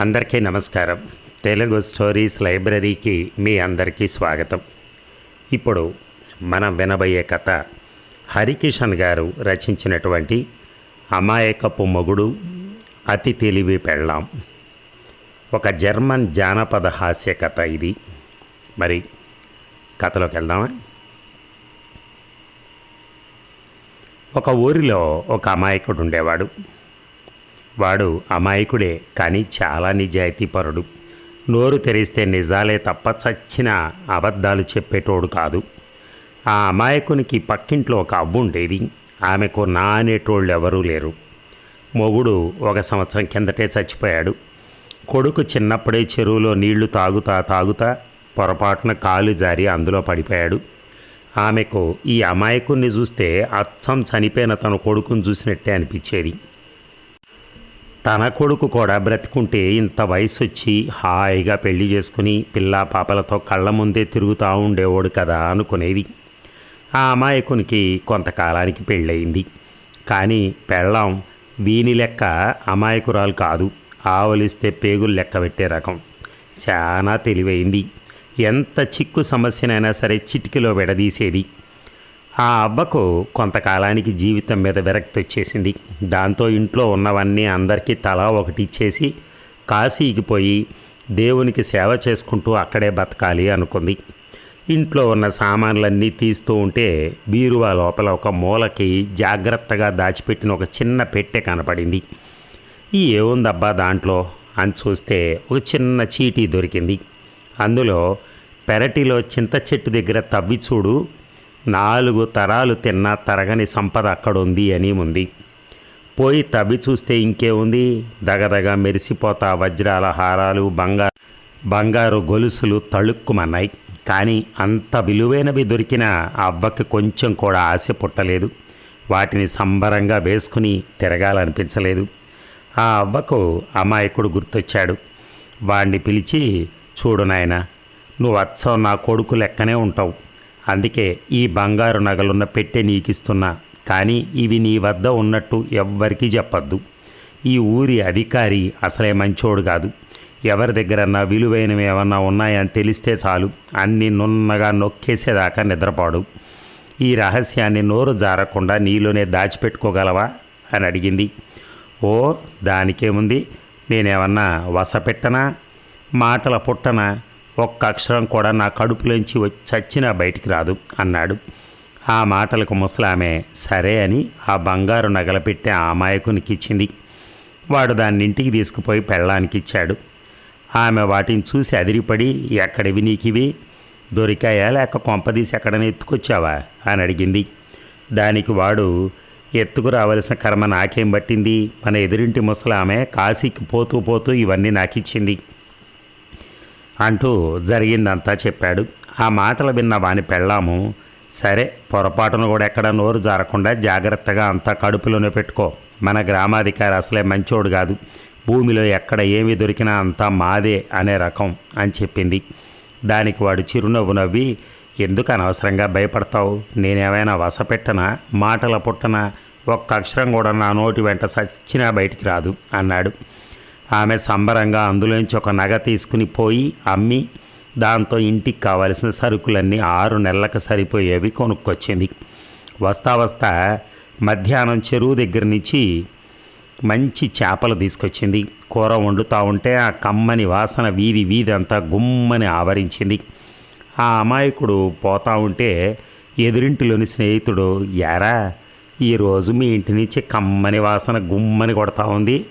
అందరికీ నమస్కారం. తెలుగు స్టోరీస్ లైబ్రరీకి మీ అందరికీ స్వాగతం. ఇప్పుడు మనం వినబోయే కథ హరికిషన్ గారు రచించినటువంటి అమాయకపు మొగుడు అతి తెలివి పెళ్ళాం. ఒక జర్మన్ జానపద హాస్య కథ ఇది. మరి కథలోకి వెళ్దామా? ఒక ఊరిలో ఒక అమాయకుడు ఉండేవాడు. వాడు అమాయకుడే కానీ చాలా నిజాయితీపరుడు. నోరు తెరిస్తే నిజాలే తప్ప చచ్చిన అబద్ధాలు చెప్పేటోడు కాదు. ఆ అమాయకునికి పక్కింట్లో ఒక అవ్వు ఉండేది. ఆమెకు నా అనేటోళ్ళు ఎవరూ లేరు. మొగుడు ఒక సంవత్సరం కిందటే చచ్చిపోయాడు. కొడుకు చిన్నప్పుడే చెరువులో నీళ్ళు తాగుతా తాగుతా పొరపాటున కాలు జారి అందులో పడిపోయాడు. ఆమెకు ఈ అమాయకుణ్ణి చూస్తే అచ్చం చనిపోయిన తన కొడుకుని చూసినట్టే అనిపించేది. తన కొడుకు కూడా బ్రతికుంటే ఇంత వయసు వచ్చి హాయిగా పెళ్ళి చేసుకుని పిల్ల పాపలతో కళ్ళ ముందే తిరుగుతూ ఉండేవాడు కదా అనుకునేది. ఆ అమాయకునికి కొంతకాలానికి పెళ్ళయింది. కానీ పెళ్ళాం వీని లెక్క అమాయకురాలు కాదు. ఆవలిస్తే పేగులు లెక్క పెట్టే రకం. చాలా తెలివైంది. ఎంత చిక్కు సమస్యనైనా సరే చిటికలో విడదీసేది. ఆ అబ్బకు కొంతకాలానికి జీవితం మీద విరక్తి వచ్చేసింది. దాంతో ఇంట్లో ఉన్నవన్నీ అందరికీ తలా ఒకటి ఇచ్చేసి కాశీకి పోయి దేవునికి సేవ చేసుకుంటూ అక్కడే బతకాలి అనుకుంది. ఇంట్లో ఉన్న సామాన్లన్నీ తీస్తూ ఉంటే బీరువా లోపల ఒక మూలకి జాగ్రత్తగా దాచిపెట్టిన ఒక చిన్న పెట్టె కనపడింది. ఈ ఏముందబ్బా దాంట్లో? అని చూస్తే ఒక చిన్న చీటీ దొరికింది. అందులో పెరటిలో చింత చెట్టు దగ్గర తవ్వి చూడు నాలుగు తరాలు తిన్నా తరగని సంపద అక్కడ ఉంది అని ఉంది. పోయి తవ్వి చూస్తే ఇంకేముంది? దగదగ మెరిసిపోతా వజ్రాల హారాలు బంగారు బంగారు గొలుసులు తళుక్కుమన్నాయి. కానీ అంత విలువైనవి దొరికిన ఆ అవ్వకి కొంచెం కూడా ఆశ పుట్టలేదు. వాటిని సంబరంగా వేసుకుని తిరగాలనిపించలేదు. ఆ అవ్వకు అమాయకుడు గుర్తొచ్చాడు. వాణ్ణి పిలిచి చూడు నాయన నువ్వు అచ్చం నా కొడుకు లెక్కనే ఉంటావు. అందుకే ఈ బంగారు నగలున్న పెట్టె నీకిస్తున్నా. కానీ ఇవి నీ వద్ద ఉన్నట్టు ఎవ్వరికీ చెప్పద్దు. ఈ ఊరి అధికారి అసలే మంచోడు కాదు. ఎవరి దగ్గరన్నా విలువైనవి ఏమన్నా ఉన్నాయని తెలిస్తే చాలు. అన్ని నున్నగా నొక్కేసేదాకా నిద్రపాడు. ఈ రహస్యాన్ని నోరు జారకుండా నీలోనే దాచిపెట్టుకోగలవా? అని అడిగింది. ఓ దానికేముంది? నేనేమన్నా వసపెట్టనా? మాటల పుట్టనా? ఒక్క అక్షరం కూడా నా కడుపులోంచి వచ్చి చచ్చినా బయటికి రాదు అన్నాడు. ఆ మాటలకు ముసలామె సరే అని ఆ బంగారు నగల పెట్టి ఆ అమాయకునికి ఇచ్చింది వాడు దాన్ని ఇంటికి తీసుకుపోయి పెళ్ళానికి ఇచ్చాడు ఆమె వాటిని చూసి అదిరిపడి ఎక్కడివి నీకివి దొరికాయా? లేక కొంపదీసి ఎక్కడైనా ఎత్తుకొచ్చావా? అని అడిగింది. దానికి వాడు ఎత్తుకు రావలసిన కర్మ నాకేం పట్టింది? మన ఎదురింటి ముసలామె కాశీకి పోతూ పోతూ ఇవన్నీ నాకిచ్చింది. అంటూ జరిగిందంతా చెప్పాడు. ఆ మాటలు విన్న వాని పెళ్ళాము సరే పొరపాటున కూడా ఎక్కడ నోరు జారకుండా జాగ్రత్తగా అంతా కడుపులోనే పెట్టుకో. మన గ్రామాధికారి అసలే మంచోడు కాదు. భూమిలో ఎక్కడ ఏమి దొరికినా అంతా మాదే అనే రకం అని చెప్పింది. దానికి వాడు చిరునవ్వు నవ్వి ఎందుకు అనవసరంగా భయపడతావు? నేనేమైనా వసపెట్టనా మాటల పుట్టనా ఒక్క అక్షరం కూడా నా నోటి వెంట సచ్చినా బయటికి రాదు అన్నాడు. ఆమె సంబరంగా అందులోంచి ఒక నగ తీసుకుని పోయి అమ్మి దాంతో ఇంటికి కావలసిన సరుకులన్నీ ఆరు నెలలకు సరిపోయేవి కొనుక్కొచ్చింది. వస్తా వస్తా మధ్యాహ్నం చెరువు దగ్గర నుంచి మంచి చేపలు తీసుకొచ్చింది. కూర వండుతూ ఉంటే ఆ కమ్మని వాసన వీధి వీధి అంతా గుమ్మని ఆవరించింది. ఆ అమాయకుడు పోతా ఉంటే ఎదురింటిలోని స్నేహితుడు యారా ఈరోజు మీ ఇంటి నుంచి కమ్మని వాసన గుమ్మని కొడతా ఉంది.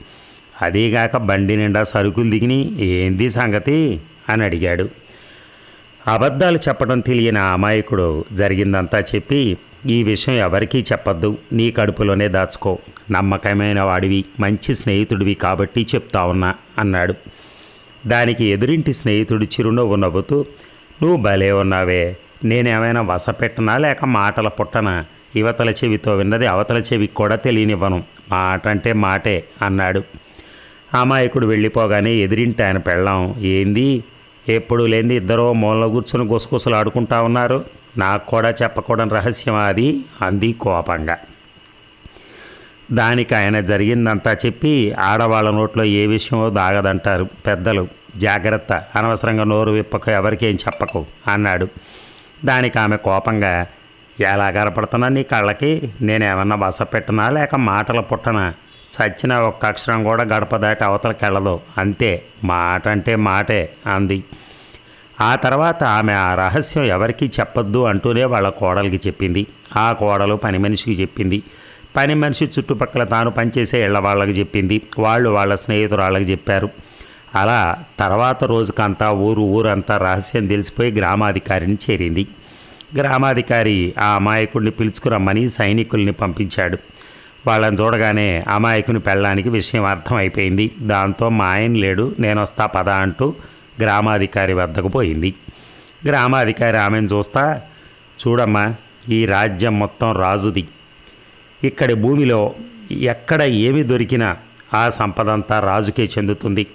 అదీగాక బండి నిండా సరుకులు దిగిని ఏంది సంగతి అని అడిగాడు. అబద్ధాలు చెప్పడం తెలియని అమాయకుడు జరిగిందంతా చెప్పి ఈ విషయం ఎవరికీ చెప్పొద్దు నీ కడుపులోనే దాచుకో. నమ్మకమైన వాడివి మంచి స్నేహితుడివి కాబట్టి చెప్తా ఉన్నా అన్నాడు. దానికి ఎదురింటి స్నేహితుడు చిరునవ్వు నవ్వుతూ నువ్వు భలే ఉన్నావే నేనేమైనా వసపెట్టనా లేక మాటల పుట్టనా? యువతల చెవితో విన్నది అవతల చెవికి కూడా తెలియనివ్వను. మాట అంటే మాటే అన్నాడు. అమాయకుడు వెళ్ళిపోగానే ఎదిరింటి ఆయన పెళ్ళాం. ఏంది? ఎప్పుడు లేని ఇద్దరూ మూలలో కూర్చొని గుసగుసలు ఆడుకుంటా ఉన్నారు. నాకు కూడా చెప్పకూడని రహస్యం అది? అంది కోపంగా. దానికి ఆయన జరిగిందంతా చెప్పి ఆడవాళ్ళ నోట్లో ఏ విషయమో దాగదంటారు పెద్దలు. జాగ్రత్త అనవసరంగా నోరు విప్పకు ఎవరికేం చెప్పకు అన్నాడు. దానికి ఆమె కోపంగా ఎలా కనపడుతున్నా నీ కళ్ళకి? నేనేమన్నా బస పెట్టనా లేక మాటల పుట్టనా? చచ్చిన ఒక్క అక్షరం కూడా గడప దాటి అవతలకి వెళ్ళదు. అంతే మాట అంటే మాటే అంది. ఆ తర్వాత ఆమె ఆ రహస్యం ఎవరికీ చెప్పొద్దు అంటూనే వాళ్ళ కోడలికి చెప్పింది. ఆ కోడలు పని మనిషికి చెప్పింది. పని మనిషి చుట్టుపక్కల తాను పనిచేసే ఇళ్ళ వాళ్ళకి చెప్పింది. వాళ్ళు వాళ్ళ స్నేహితురాళ్ళకి చెప్పారు. అలా తర్వాత రోజుకంతా ఊరు ఊరంతా రహస్యం తెలిసిపోయి గ్రామాధికారిని చేరింది. గ్రామాధికారి ఆ అమాయకుడిని పిలుచుకురమ్మని సైనికుల్ని పంపించాడు. వాళ్ళని చూడగానే అమాయకుని పెళ్ళడానికి విషయం అర్థమైపోయింది దాంతో మా ఆయన లేడు. నేను వస్తా పద అంటూ గ్రామాధికారి వద్దకు పోయింది. గ్రామాధికారి ఆమెను చూస్తా చూడమ్మా ఈ రాజ్యం మొత్తం రాజుది. ఇక్కడి భూమిలో ఎక్కడ ఏమి దొరికినా ఆ సంపదంతా రాజుకే చెందుతుంది.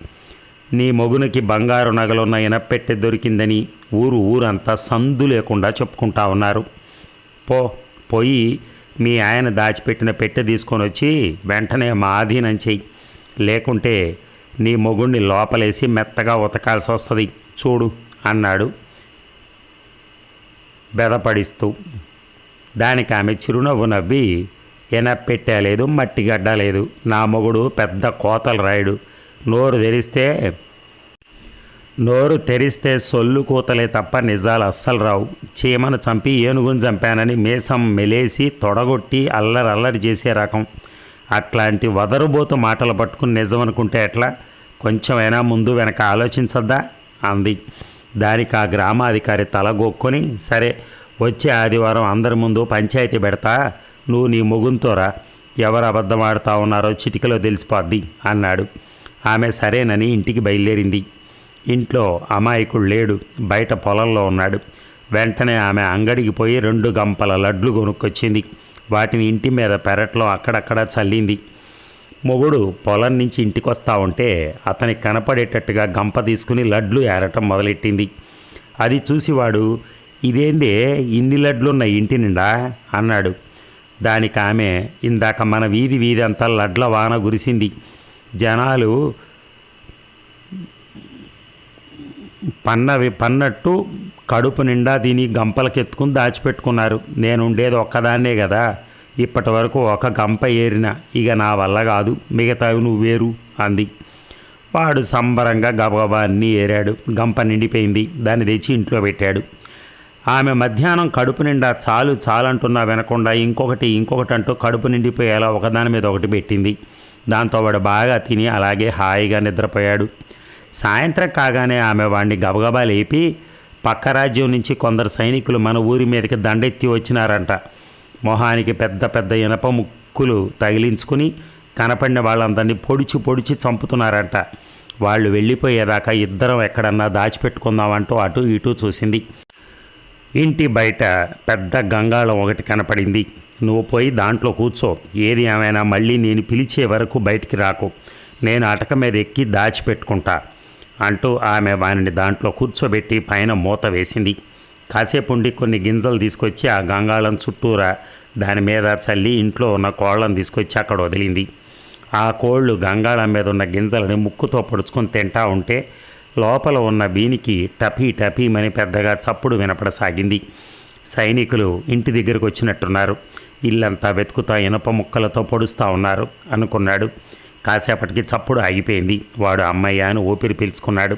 నీ మొగునికి బంగారు నగలున్న ఇనపెట్టె దొరికిందని ఊరు ఊరంతా సందు లేకుండా చెప్పుకుంటా ఉన్నారు. పో పోయి మీ ఆయన దాచిపెట్టిన పెట్టె తీసుకొని వచ్చి వెంటనే మా ఆధీనం చెయ్యి. లేకుంటే నీ మొగుణ్ణి లోపలేసి మెత్తగా ఉతకాల్సి వస్తుంది. చూడు అన్నాడు. బెదపడిస్తూ. దానికి ఆమె చిరునవ్వు నవ్వి ఎనపెట్టా లేదు మట్టి గడ్డ లేదు. నా మొగుడు పెద్ద కోతలు రాయుడు. నోరు తెరిస్తే నోరు తెరిస్తే సొల్లు కూతలే తప్ప నిజాలు అస్సలు రావు. చీమను చంపి ఏనుగును చంపానని మీసం మెలేసి తొడగొట్టి అల్లరి అల్లరి చేసే రకం. అట్లాంటి వదరుబోతు మాటలు పట్టుకుని నిజం అనుకుంటే ఎట్లా? కొంచెమైనా ముందు వెనక ఆలోచించద్దా? అంది. దానికి ఆ గ్రామాధికారి తలగొక్కొని సరే వచ్చే ఆదివారం అందరి ముందు పంచాయతీ పెడతా నువ్వు నీ ముగుంతోరా ఎవరు అబద్ధం ఆడుతా ఉన్నారో చిటికలో తెలిసిపోద్ది అన్నాడు. ఆమె సరేనని ఇంటికి బయలుదేరింది. ఇంట్లో అమాయకుడు లేడు బయట పొలంలో ఉన్నాడు. వెంటనే ఆమె అంగడికి పోయి రెండు గంపల లడ్లు కొనుక్కొచ్చింది. వాటిని ఇంటి మీద పెరట్లో అక్కడక్కడ చల్లింది. మొగుడు పొలం నుంచి ఇంటికి వస్తా ఉంటే అతనికి కనపడేటట్టుగా గంప తీసుకుని లడ్లు ఏరటం మొదలెట్టింది. అది చూసి వాడు ఇదేందే? ఇన్ని లడ్లున్న ఇంటి నిండా? అన్నాడు. దానికి ఆమె ఇందాక మన వీధి వీధి అంతా లడ్ల వాన కురిసింది జనాలు పన్నవి పన్నట్టు కడుపు నిండా దీని గంపలకెత్తుకుని దాచిపెట్టుకున్నారు. నేను ఉండేది ఒక్కదాన్నే కదా ఇప్పటి వరకు ఒక గంప ఏరిన. ఇక నా వల్ల కాదు. మిగతావి నువ్వేరు వేరు అంది. వాడు సంబరంగా గబగబా అన్నీ ఏరాడు. గంప నిండిపోయింది. దాన్ని తెచ్చి ఇంట్లో పెట్టాడు. ఆమె మధ్యాహ్నం కడుపు నిండా చాలు చాలంటున్నా వినకుండా ఇంకొకటి ఇంకొకటి అంటూ కడుపు నిండిపోయేలా ఒకదాని మీద ఒకటి పెట్టింది. దాంతో వాడు బాగా తిని అలాగే హాయిగా నిద్రపోయాడు. సాయంత్రం కాగానే ఆమె వాణ్ణి గబగబా లేపి పక్క రాజ్యం నుంచి కొందరు సైనికులు మన ఊరి మీదకి దండెత్తి వచ్చినారంట. మొహానికి పెద్ద పెద్ద ఇనప ముక్కులు తగిలించుకుని కనపడిన వాళ్ళందరినీ పొడిచి పొడిచి చంపుతున్నారంట. వాళ్ళు వెళ్ళిపోయేదాకా ఇద్దరం ఎక్కడన్నా దాచిపెట్టుకుందామంటూ అటు ఇటు చూసింది. ఇంటి బయట పెద్ద గంగాళం ఒకటి కనపడింది. నువ్వు పోయి దాంట్లో కూర్చో. ఏది ఏమైనా మళ్ళీ నేను పిలిచే వరకు బయటికి రాకు. నేను అటక మీద ఎక్కి దాచిపెట్టుకుంటా. అంటూ ఆమె వానిని దాంట్లో కూర్చోబెట్టి పైన మూత వేసింది. కాసేపు ఉండి కొన్ని గింజలు తీసుకొచ్చి ఆ గంగాళం చుట్టూరా దాని మీద చల్లి ఇంట్లో ఉన్న కోళ్ళను తీసుకొచ్చి అక్కడ వదిలింది. ఆ కోళ్ళు గంగాళం మీద ఉన్న గింజలని ముక్కుతో పొడుచుకొని తింటా ఉంటే లోపల ఉన్న బీనికి టపీ టపీమని పెద్దగా చప్పుడు వినపడసాగింది. సైనికులు ఇంటి దగ్గరకు వచ్చినట్టున్నారు. ఇల్లంతా వెతుకుతా ఇనప ముక్కలతో పొడుస్తూ ఉన్నారు అనుకున్నాడు. కాసేపటికి చప్పుడు ఆగిపోయింది. వాడు అమ్మయ్య అని ఊపిరి పీల్చుకున్నాడు.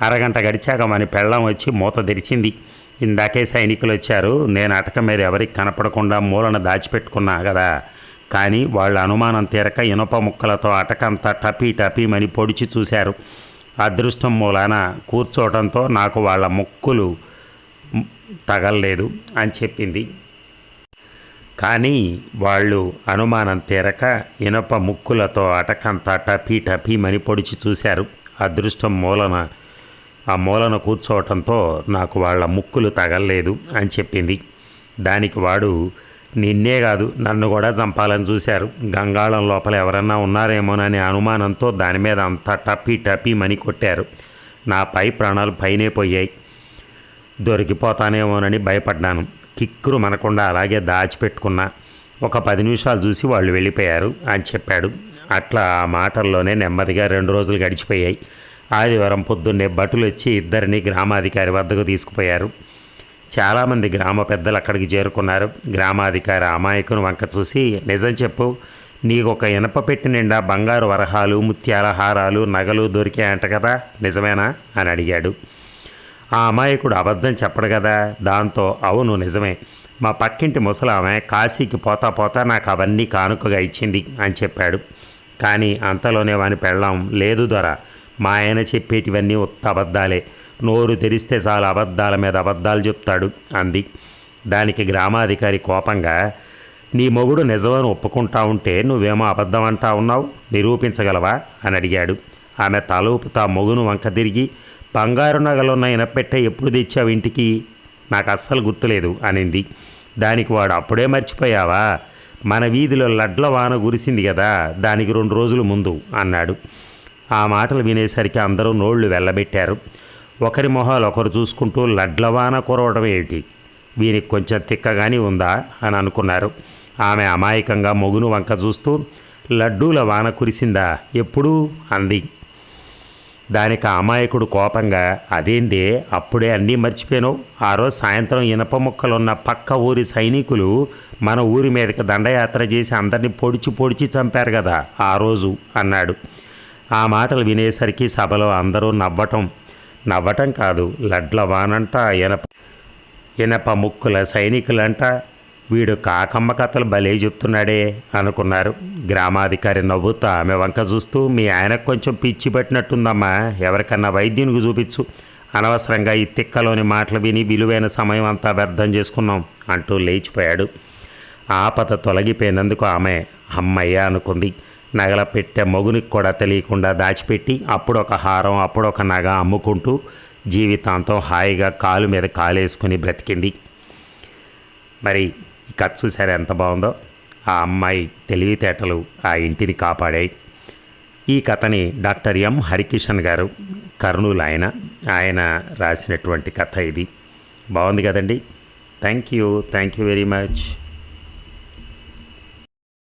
అరగంట గడిచాక మన పెళ్ళం వచ్చి మూత తెరిచింది. ఇందాకే సైనికులు వచ్చారు. నేను అటక మీద ఎవరికి కనపడకుండా మూలన దాచిపెట్టుకున్నా కదా. కానీ వాళ్ళ అనుమానం తీరక ఇనుప ముక్కలతో అటకంతా టపీ టపీమని పొడిచి చూశారు. అదృష్టం మూలాన కూర్చోవడంతో నాకు వాళ్ళ ముక్కులు తగలలేదు అని చెప్పింది. కానీ వాళ్ళు అనుమానం తీరక ఇనప ముక్కులతో అటకంతా టపీ టపీమని పొడిచి చూశారు. అదృష్టం మూలన ఆ మూలన కూర్చోవటంతో నాకు వాళ్ళ ముక్కులు తగలలేదు అని చెప్పింది. దానికి వాడు నిన్నే కాదు నన్ను కూడా చంపాలని చూశారు. గంగాళం లోపల ఎవరన్నా ఉన్నారేమోననే అనుమానంతో దాని మీద అంతా టపీ టపీ మని కొట్టారు. నా పై ప్రాణాలు పైనే పోయాయి. దొరికిపోతానేమోనని భయపడ్డాను. కిక్కురు మనకుండా అలాగే దాచిపెట్టుకున్నా ఒక పది నిమిషాలు చూసి వాళ్ళు వెళ్ళిపోయారు అని చెప్పాడు. అట్లా ఆ మాటల్లోనే నెమ్మదిగా రెండు రోజులు గడిచిపోయాయి. ఆదివారం పొద్దున్నే భటులు వచ్చి ఇద్దరిని గ్రామాధికారి వద్దకు తీసుకుపోయారు. చాలామంది గ్రామ పెద్దలు అక్కడికి చేరుకున్నారు. గ్రామాధికారి అమాయకుని వంక చూసి నిజం చెప్పు నీకు ఒక ఇనప పెట్టి నిండా బంగారు వరహాలు ముత్యాల హారాలు నగలు దొరికాయంట కదా నిజమేనా? అని అడిగాడు. ఆ అమాయకుడు అబద్ధం చెప్పడు కదా. దాంతో అవును నిజమే. మా పక్కింటి ముసలామె కాశీకి పోతా పోతా నాకు అవన్నీ కానుకగా ఇచ్చింది అని చెప్పాడు. కానీ అంతలోనే వాని పెళ్ళాం లేదు దొర. మా ఆయన చెప్పేటివన్నీ ఉత్త అబద్ధాలే. నోరు తెరిస్తే చాలు అబద్ధాల మీద అబద్ధాలు చెప్తాడు అంది. దానికి గ్రామాధికారి కోపంగా నీ మొగుడు నిజమని ఒప్పుకుంటా ఉంటే నువ్వేమో అబద్ధం అంటా ఉన్నావు? నిరూపించగలవా? అని అడిగాడు. ఆమె తల ఊపుతా మొగును వంక తిరిగి బంగారు నగలున్న ఇనపెట్టె ఎప్పుడు తెచ్చావు ఇంటికి? నాకు అస్సలు గుర్తులేదు అనింది. దానికి వాడు అప్పుడే మర్చిపోయావా? మన వీధిలో లడ్ల వాన కురిసింది కదా దానికి రెండు రోజుల ముందు అన్నాడు. ఆ మాటలు వినేసరికి అందరూ నోళ్ళు వెళ్ళబెట్టారు ఒకరి మొహాలు ఒకరు చూసుకుంటూ లడ్ల వాన కురవడం ఏమిటి వీనికి కొంచెం తిక్కగాని ఉందా? అని అనుకున్నారు. ఆమె అమాయకంగా మొగును వంక చూస్తూ లడ్డూల వాన కురిసిందా? ఎప్పుడు? అంది. దానికి అమాయకుడు కోపంగా అదేంది? అప్పుడే అన్నీ మర్చిపోయాను ఆ రోజు సాయంత్రం ఇనప ముక్కలున్న పక్క ఊరి సైనికులు మన ఊరి మీదకి దండయాత్ర చేసి అందరినీ పొడిచి పొడిచి చంపారు కదా ఆ రోజు అన్నాడు. ఆ మాటలు వినేసరికి సభలో అందరూ నవ్వటం నవ్వటం కాదు లడ్ల వానంట ఇనప ఇనప ముక్కుల సైనికులంట వీడు కాకమ్మ కథలు భలే చెప్తున్నాడే అనుకున్నారు. గ్రామాధికారి నవ్వుతా ఆమె వంక చూస్తూ మీ ఆయనకు కొంచెం పిచ్చి పట్టినట్టుందమ్మా ఎవరికన్నా వైద్యునికి చూపించు. అనవసరంగా ఈ తిక్కలోని మాటలు విని విలువైన సమయం అంతా వ్యర్థం చేసుకున్నాం అంటూ లేచిపోయాడు. ఆపద తొలగిపోయినందుకు ఆమె అమ్మయ్య అనుకుంది. నగల పెట్టే మగునికి కూడా తెలియకుండా దాచిపెట్టి అప్పుడు ఒక హారం అప్పుడు ఒక నగ అమ్ముకుంటూ జీవితాంతం హాయిగా కాలు మీద కాలేసుకుని బ్రతికింది. మరి కథ చూసారా ఎంత బాగుందో? ఆ అమ్మాయి తెలివితేటలు ఆ ఇంటిని కాపాడాయి. ఈ కథని డాక్టర్ ఎం. హరికిషన్ గారు కర్నూలు ఆయన ఆయన రాసినటువంటి కథ ఇది. బాగుంది కదండి. Thank you. Thank you very much.